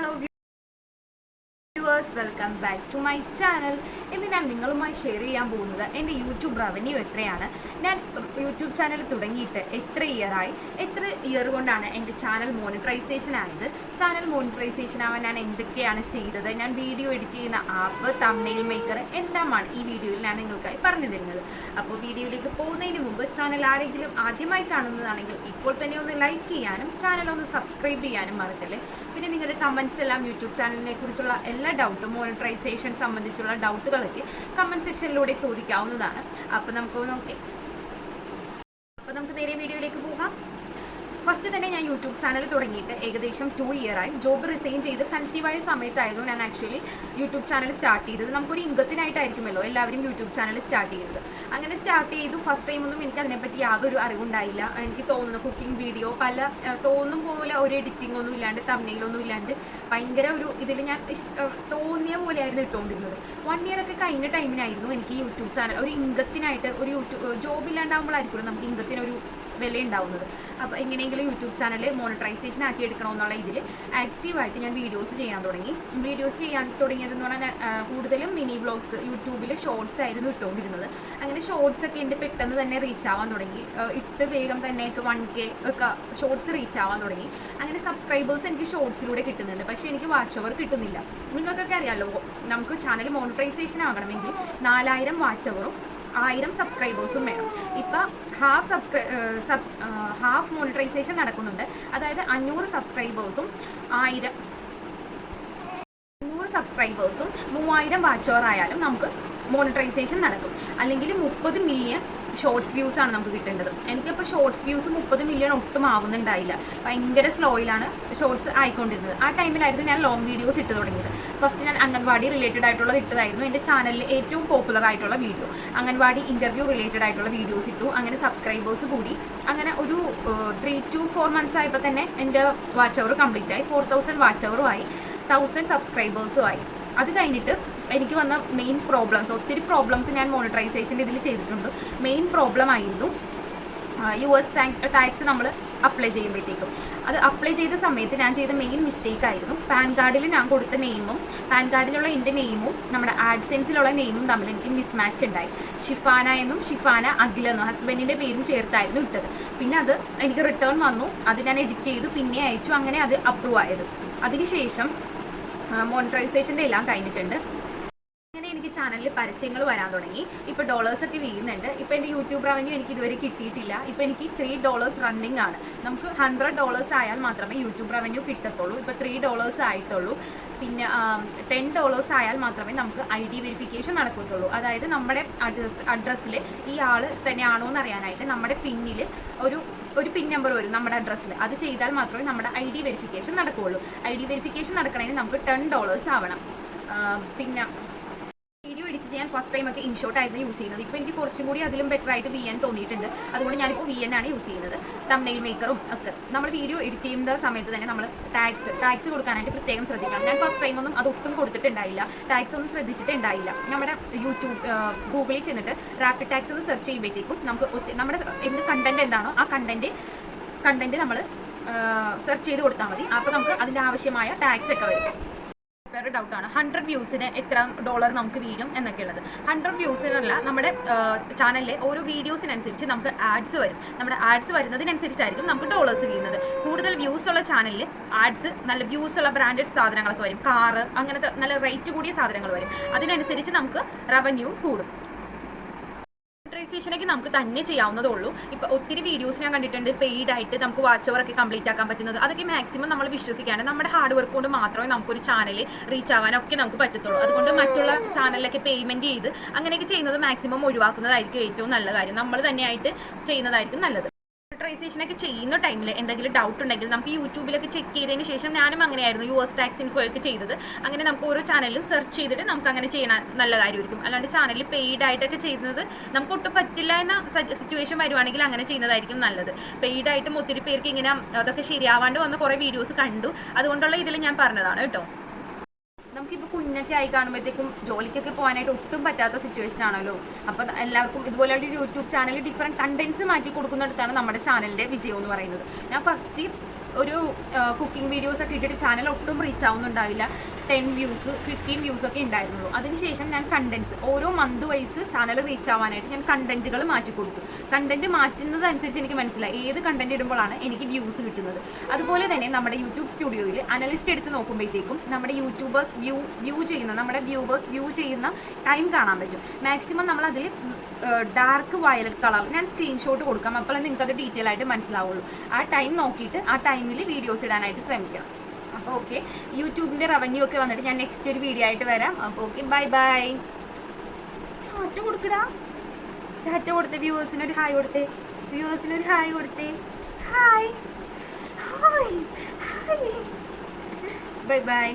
hello. Viewers welcome back to my channel ഇന്ന് ഞാൻ നിങ്ങളുമായി ഷെയർ ചെയ്യാൻ പോകുന്നത് എന്റെ യൂട്യൂബ് റവന്യൂ എത്രയാണ്? ഞാൻ യൂട്യൂബ് ചാനൽ തുടങ്ങിയിട്ട് എത്ര ഇയറായി എത്ര ഇയർ കൊണ്ടാണ് എന്റെ ചാനൽ മോണിറ്ററൈസേഷൻ ആയത്? ചാനൽ മോണിറ്ററൈസേഷൻ ആവാൻ ഞാൻ എന്തൊക്കെയാണ് ചെയ്തത്? ഞാൻ വീഡിയോ എഡിറ്റ് ചെയ്യുന്ന ആപ്പ് തമ്നെയിൽ മേക്കർ എല്ലാമാണ് ഈ വീഡിയോയിൽ ഞാൻ നിങ്ങൾക്കായി പറഞ്ഞു തരുന്നത്? അപ്പോൾ വീഡിയോയിലേക്ക് പോകുന്നതിന് മുമ്പ് ചാനൽ ആരെങ്കിലും ആദ്യമായി കാണുന്നതാണെങ്കിൽ ഇപ്പോൾ തന്നെ ഒന്ന് ലൈക്ക് ചെയ്യാനും ചാനൽ ഒന്ന് സബ്സ്ക്രൈബ് ചെയ്യാനും മറക്കല്ലേ? പിന്നെ നിങ്ങളുടെ കമൻസ് എല്ലാം യൂട്യൂബ് ചാനലിനെ കുറിച്ചുള്ള എല്ലാ ഡൗട്ടും മോണിറ്ററൈസേഷൻ സംബന്ധിച്ചുള്ള ഡൗട്ടുകളൊക്കെ കമന്റ് സെക്ഷനിലൂടെ ചോദിക്കാവുന്നതാണ്. അപ്പോൾ നമുക്ക് നോക്കാം അപ്പോൾ നമുക്ക് നേരെ ഫസ്റ്റ് തന്നെ ഞാൻ യൂട്യൂബ് ചാനൽ തുടങ്ങിയിട്ട് ഏകദേശം ടു ഇയറായി ജോബ് റിസൈൻ ചെയ്ത് കൺസീവ് ആയ സമയത്തായിരുന്നു ഞാൻ ആക്ച്വലി യൂട്യൂബ് ചാനൽ സ്റ്റാർട്ട് ചെയ്തത്. നമുക്കൊരു ഇംഗത്തിനായിട്ടായിരിക്കുമല്ലോ എല്ലാവരും യൂട്യൂബ് ചാനൽ സ്റ്റാർട്ട് ചെയ്തത്. അങ്ങനെ സ്റ്റാർട്ട് ചെയ്തു. ഫസ്റ്റ് ടൈമൊന്നും എനിക്ക് അതിനെപ്പറ്റി യാതൊരു അറിവുണ്ടായില്ല. എനിക്ക് തോന്നുന്നു കുക്കിംഗ് വീഡിയോ പല തോന്നും പോലെ ഒരു എഡിറ്റിംഗ് ഒന്നും ഇല്ലാണ്ട് തമ്മിലൊന്നും ഇല്ലാണ്ട് ഭയങ്കര ഒരു ഇതിൽ ഞാൻ തോന്നിയ പോലെയായിരുന്നു ഇട്ടുകൊണ്ടിരുന്നത് വൺ ഇയർ ഒക്കെ കഴിഞ്ഞ ടൈമിനായിരുന്നു എനിക്ക് യൂട്യൂബ് ചാനൽ ഒരു ഇംഗത്തിനായിട്ട് ഒരു യൂട്യൂബ് ജോബ് ഇല്ലാണ്ടാകുമ്പോഴായിരിക്കും നമുക്ക് ഇംഗത്തിനൊരു വില ഉണ്ടാവുന്നത് അപ്പോൾ എങ്ങനെയെങ്കിലും യൂട്യൂബ് ചാനൽ മോണിറ്ററൈസേഷൻ ആക്കി എടുക്കണമെന്നുള്ള ഇതിൽ ആക്റ്റീവായിട്ട് ഞാൻ വീഡിയോസ് ചെയ്യാൻ തുടങ്ങി. വീഡിയോസ് ചെയ്യാൻ തുടങ്ങിയതെന്ന് പറഞ്ഞാൽ കൂടുതലും മിനി വ്ളോഗ്സ് യൂട്യൂബിൽ ഷോർട്സ് ആയിരുന്നു ഇട്ടുകൊണ്ടിരുന്നത്. അങ്ങനെ ഷോർട്സ് ഒക്കെ എന്റെ പെട്ടെന്ന് തന്നെ റീച്ച് ആവാൻ തുടങ്ങി. ഇട്ട് വേഗം തന്നെ വൺ കെ ഒക്കെ ഷോർട്സ് റീച്ച് ആവാൻ തുടങ്ങി. അങ്ങനെ സബ്സ്ക്രൈബേഴ്സ് എനിക്ക് ഷോർട്സിലൂടെ കിട്ടുന്നുണ്ട്. പക്ഷേ എനിക്ക് വാച്ച് ഓവർ കിട്ടുന്നില്ല. നിങ്ങൾക്കൊക്കെ അറിയാമല്ലോ നമുക്ക് ചാനൽ മോണിറ്ററൈസേഷൻ ആകണമെങ്കിൽ നാലായിരം വാച്ച് ഓവറും ആയിരം സബ്സ്ക്രൈബേഴ്സും വേണം. ഇപ്പം ഹാഫ് സബ്സ്ക്രൈ സബ്സ് ഹാഫ് മോണിറ്ററൈസേഷൻ നടക്കുന്നുണ്ട്. അതായത് അഞ്ഞൂറ് സബ്സ്ക്രൈബേഴ്സും ആയിരം നൂറ് സബ്സ്ക്രൈബേഴ്സും മൂവായിരം വാച്ച് ആയാലും നമുക്ക് മോണിറ്ററൈസേഷൻ നടക്കും. അല്ലെങ്കിൽ മുപ്പത് മില്യൺ ഷോർട്സ് വ്യൂസ് ആണ് നമുക്ക് കിട്ടേണ്ടത്. എനിക്കിപ്പോൾ ഷോർട്സ് വ്യൂസ് മുപ്പത് മില്യൺ ഒട്ടും ആവുന്നുണ്ടായില്ല. ഭയങ്കര സ്ലോയിലാണ് ഷോർട്സ് ആയിക്കൊണ്ടിരുന്നത്. ആ ടൈമിലായിരുന്നു ഞാൻ ലോങ് വീഡിയോസ് ഇട്ട് തുടങ്ങിയത്. ഫസ്റ്റ് ഞാൻ അംഗൻവാടി റിലേറ്റഡ് ആയിട്ടുള്ളത് ഇട്ടതായിരുന്നു. എന്റെ ചാനലിൽ ഏറ്റവും പോപ്പുലർ ആയിട്ടുള്ള വീഡിയോ അംഗൻവാടി ഇന്റർവ്യൂ റിലേറ്റഡ് ആയിട്ടുള്ള വീഡിയോസ് ഇട്ടു. അങ്ങനെ സബ്സ്ക്രൈബേഴ്സ് കൂടി. അങ്ങനെ ഒരു ത്രീ ടു ഫോർ മന്ത്സ് ആയപ്പോൾ തന്നെ എന്റെ വാച്ച് അവർ കംപ്ലീറ്റ് ആയി. ഫോർ തൗസൻഡ് വാച്ച് അവറും ആയി. തൗസൻഡ് സബ്സ്ക്രൈബേഴ്സും ആയി. അത് കഴിഞ്ഞിട്ട് എനിക്ക് വന്ന മെയിൻ പ്രോബ്ലംസ് ഒത്തിരി പ്രോബ്ലംസ് ഞാൻ മോണിറ്ററൈസേഷൻ ഇതിൽ ചെയ്തിട്ടുണ്ട്. മെയിൻ പ്രോബ്ലം ആയിരുന്നു യു എസ് ടാക്സ് നമ്മൾ അപ്ലൈ ചെയ്യുമ്പോഴത്തേക്കും. അത് അപ്ലൈ ചെയ്ത സമയത്ത് ഞാൻ ചെയ്ത മെയിൻ മിസ്റ്റേക്ക് ആയിരുന്നു. പാൻ കാർഡിൽ ഞാൻ കൊടുത്ത നെയിമും പാൻ കാർഡിലുള്ള എന്റെ നെയിമും നമ്മുടെ ആഡ്സെൻസിലുള്ള നെയിമും തമ്മിൽ എനിക്ക് മിസ്മാച്ച് ഉണ്ടായി. ഷിഫാന എന്നും ഷിഫാന അഖിലെന്നും ഹസ്ബൻഡിന്റെ പേരും ചേർത്തായിരുന്നു ഇട്ടത്. പിന്നെ അത് എനിക്ക് റിട്ടേൺ വന്നു. അത് ഞാൻ എഡിറ്റ് ചെയ്തു. പിന്നെ അയച്ചു. അങ്ങനെ അത് അപ്രൂവ് ആയത്. അതിനുശേഷം മോണിറ്ററൈസേഷന്റെ എല്ലാം കഴിഞ്ഞിട്ടുണ്ട്. അങ്ങനെ എനിക്ക് ചാനലിൽ പരസ്യങ്ങൾ വരാൻ തുടങ്ങി. ഇപ്പൊ ഡോളേഴ്സ് ഒക്കെ വീഴുന്നുണ്ട്. ഇപ്പൊ എന്റെ യൂട്യൂബ് റവന്യൂ എനിക്ക് ഇതുവരെ കിട്ടിയിട്ടില്ല. ഇപ്പൊ എനിക്ക് ത്രീ ഡോളേഴ്സ് റണ്ണിങ് ആണ്. നമുക്ക് ഹൺഡ്രഡ് ഡോളേഴ്സ് ആയാൽ മാത്രമേ യൂട്യൂബ് റവന്യൂ കിട്ടത്തുള്ളൂ. ഇപ്പൊ ത്രീ ഡോളേഴ്സ് ആയിട്ടുള്ളൂ. പിന്നെ ടെൻ ഡോളേഴ്സ് ആയാൽ മാത്രമേ നമുക്ക് ഐ ഡി വെരിഫിക്കേഷൻ നടക്കത്തുള്ളൂ. അതായത് നമ്മുടെ അഡ്രസ് അഡ്രസ്സിൽ ഈ ആൾ തന്നെയാണോ എന്ന് അറിയാനായിട്ട് നമ്മുടെ പിന്നിൽ ഒരു ഒരു പിൻ നമ്പർ വരും നമ്മുടെ അഡ്രസ്സിൽ അത് ചെയ്താൽ മാത്രമേ നമ്മുടെ ഐ ഡി വെരിഫിക്കേഷൻ നടക്കുകയുള്ളൂ. ഐ ഡി വെരിഫിക്കേഷൻ നടക്കണമെങ്കിൽ നമുക്ക് ടെൻ ഡോളേഴ്സ് ആവണം. പിന്നെ ചെയ്യാൻ ഫസ്റ്റ് ടൈം ഒക്കെ ഇൻഷോട്ട് ആയിരുന്നു യൂസ് ചെയ്യുന്നത്. ഇപ്പോൾ എനിക്ക് കുറച്ചും കൂടി അതിലും ബെറ്റർ ആയിട്ട് വി എൻ തോന്നിയിട്ടുണ്ട്. അതുകൊണ്ട് ഞാനിപ്പോൾ വി എൻ ആണ് യൂസ് ചെയ്യുന്നത്. തമ്നെയിൽ മേക്കറും ഒക്കെ. നമ്മൾ വീഡിയോ എഡിറ്റ് ചെയ്യുന്ന സമയത്ത് തന്നെ നമ്മൾ ടാക്സ് ടാക്സ് കൊടുക്കാനായിട്ട് പ്രത്യേകം ശ്രദ്ധിക്കണം. ഞാൻ ഫസ്റ്റ് ടൈം ഒന്നും അതൊട്ടും കൊടുത്തിട്ടുണ്ടായില്ല. ടാക്സ് ഒന്നും ശ്രദ്ധിച്ചിട്ടുണ്ടായില്ല. നമ്മുടെ യൂട്യൂബ് ഗൂഗിളിൽ ചെന്നിട്ട് റാപ്പിഡ് ടാക്സ് എന്ന് സെർച്ച് ചെയ്യുമ്പോഴത്തേക്കും നമുക്ക് നമ്മുടെ എന്ത് കണ്ടന്റ് എന്താണോ ആ കണ്ടന്റ് കണ്ടന്റ് നമ്മൾ സെർച്ച് ചെയ്ത് കൊടുത്താൽ മതി. അപ്പോൾ നമുക്ക് അതിന്റെ ആവശ്യമായ ടാക്സ് ഒക്കെ വരും. വേറെ ആണ്. ഹൺഡ്രഡ് വ്യൂസിന് എത്ര ഡോളർ നമുക്ക് വീഴും എന്നൊക്കെയുള്ളത്. ഹൺഡ്രഡ് വ്യൂസിനല്ല നമ്മുടെ ചാനലിലെ ഓരോ വീഡിയോസിനനുസരിച്ച് നമുക്ക് ആഡ്സ് വരും. നമ്മുടെ ആഡ്സ് വരുന്നതിനനുസരിച്ചായിരിക്കും നമുക്ക് ഡോളേഴ്സ് വീഴുന്നത്. കൂടുതൽ വ്യൂസ് ഉള്ള ചാനലിൽ ആഡ്സ് നല്ല വ്യൂസ് ഉള്ള ബ്രാൻഡഡ് സാധനങ്ങളൊക്കെ വരും. കാറ് അങ്ങനത്തെ നല്ല റേറ്റ് കൂടിയ സാധനങ്ങൾ വരും. അതിനനുസരിച്ച് നമുക്ക് റവന്യൂ കൂടും. മോണിറ്ററൈസേഷനൊക്കെ നമുക്ക് തന്നെ ചെയ്യാവുന്നതേ ഉള്ളൂ ഇപ്പൊ ഒത്തിരി വീഡിയോസ് ഞാൻ കണ്ടിട്ടുണ്ട് പെയ്ഡ് ആയിട്ട് നമുക്ക് വാച്ച് ഓവർ ഒക്കെ കംപ്ലീറ്റ് ആക്കാൻ പറ്റുന്നത്. അതൊക്കെ മാക്സിമം നമ്മൾ വിശ്വസിക്കാണ് നമ്മുടെ ഹാർഡ് വർക്ക് കൊണ്ട് മാത്രമേ നമുക്കൊരു ചാനൽ റീച്ച് ആവാനൊക്കെ നമുക്ക് പറ്റത്തുള്ളൂ. അതുകൊണ്ട് മറ്റുള്ള ചാനലിലൊക്കെ പേയ്മെന്റ് ചെയ്ത് അങ്ങനെയൊക്കെ ചെയ്യുന്നത് മാക്സിമം ഒഴിവാക്കുന്നതായിരിക്കും ഏറ്റവും നല്ല കാര്യം. നമ്മൾ തന്നെയായിട്ട് ചെയ്യുന്നതായിരിക്കും നല്ലത്. മോണിറ്ററൈസേഷൻ ഒക്കെ ചെയ്യുന്ന ടൈമിൽ എന്തെങ്കിലും ഡൗട്ട് ഉണ്ടെങ്കിൽ നമുക്ക് യൂട്യൂബിലൊക്കെ ചെക്ക് ചെയ്തതിന് ശേഷം ഞാനും അങ്ങനെയായിരുന്നു യു എസ് ടാക്സ് ഇൻഫോ ഒക്കെ ചെയ്തത്. അങ്ങനെ നമുക്ക് ഓരോ ചാനലിലും സെർച്ച് ചെയ്തിട്ട് നമുക്ക് അങ്ങനെ ചെയ്യണ നല്ല കാര്യമായിരിക്കും. അല്ലാണ്ട് ചാനലിൽ പെയ്ഡ് ആയിട്ടൊക്കെ ചെയ്യുന്നത് നമുക്ക് ഒട്ടും പറ്റില്ല എന്ന സിറ്റുവേഷൻ വരുവാണെങ്കിൽ അങ്ങനെ ചെയ്യുന്നതായിരിക്കും നല്ലത്. പെയ്ഡ് ആയിട്ടും ഒത്തിരി പേർക്ക് ഇങ്ങനെ അതൊക്കെ ശരിയാവാണ്ട് വന്ന് കുറേ വീഡിയോസ് കണ്ടു. അതുകൊണ്ടുള്ള ഇതിൽ ഞാൻ പറഞ്ഞതാണ് കേട്ടോ. നമുക്കിപ്പോൾ കുഞ്ഞൊക്കെ ആയി കാണുമ്പോഴത്തേക്കും ജോലിക്കൊക്കെ പോകാനായിട്ട് ഒട്ടും പറ്റാത്ത സിറ്റുവേഷൻ ആണല്ലോ. അപ്പോൾ എല്ലാവർക്കും ഇതുപോലെ ഒരു യൂട്യൂബ് ചാനൽ ഡിഫറെന്റ് കണ്ടൻസ് മാറ്റി കൊടുക്കുന്നിടത്താണ് നമ്മുടെ ചാനലിന്റെ വിജയം എന്ന് പറയുന്നത്. ഞാൻ ഫസ്റ്റ് ഒരു കുക്കിംഗ് വീഡിയോസ് ഒക്കെ ഇട്ടിട്ട് ചാനൽ ഒട്ടും റീച്ച് ആവുന്നുണ്ടാവില്ല. ടെൻ വ്യൂസ് ഫിഫ്റ്റീൻ വ്യൂസ് ഒക്കെ ഉണ്ടായിരുന്നുള്ളൂ. അതിനുശേഷം ഞാൻ കണ്ടൻസ് ഓരോ മന്ത് വൈസ് ചാനൽ റീച്ച് ആവാനായിട്ട് ഞാൻ കണ്ടന്റുകൾ മാറ്റി കൊടുക്കും കണ്ടന്റ് മാറ്റുന്നത് മാറ്റുന്നതനുസരിച്ച് എനിക്ക് മനസ്സിലായി. ഏത് കണ്ടന്റ് ഇടുമ്പോഴാണ് എനിക്ക് വ്യൂസ് കിട്ടുന്നത്? അതുപോലെ തന്നെ നമ്മുടെ യൂട്യൂബ് സ്റ്റുഡിയോയിൽ അനലിസ്റ്റ് എടുത്ത് നോക്കുമ്പോഴത്തേക്കും നമ്മുടെ യൂട്യൂബേഴ്സ് വ്യൂ വ്യൂ ചെയ്യുന്ന നമ്മുടെ വ്യൂവേഴ്സ് വ്യൂ ചെയ്യുന്ന ടൈം കാണാൻ പറ്റും. മാക്സിമം നമ്മൾ ഡാർക്ക് വയലറ്റ് കളർ ഞാൻ സ്ക്രീൻഷോട്ട് കൊടുക്കാം. അപ്പോഴേ നിങ്ങൾക്ക് അത് ഡീറ്റെയിൽ ആയിട്ട് മനസ്സിലാവുള്ളൂ. ആ ടൈം നോക്കിയിട്ട് ആ ടൈമിൽ വീഡിയോസ് ഇടാനായിട്ട് ശ്രമിക്കണം. അപ്പോൾ ഓക്കെ യൂട്യൂബിന്റെ റവന്യൂ ഒക്കെ വന്നിട്ട് ഞാൻ നെക്സ്റ്റ് ഒരു വീഡിയോ ആയിട്ട് വരാം. അപ്പോൾ ഓക്കെ ബൈ ബൈ ടാറ്റ കൊടുക്കടാ. ടാറ്റ കൊടുത്തേ വ്യൂവേഴ്സിനൊരു ഹായ് കൊടുത്തേ. വ്യൂവേഴ്സിനൊരു ഹായ് കൊടുത്തേ. Hi hi hi bye bye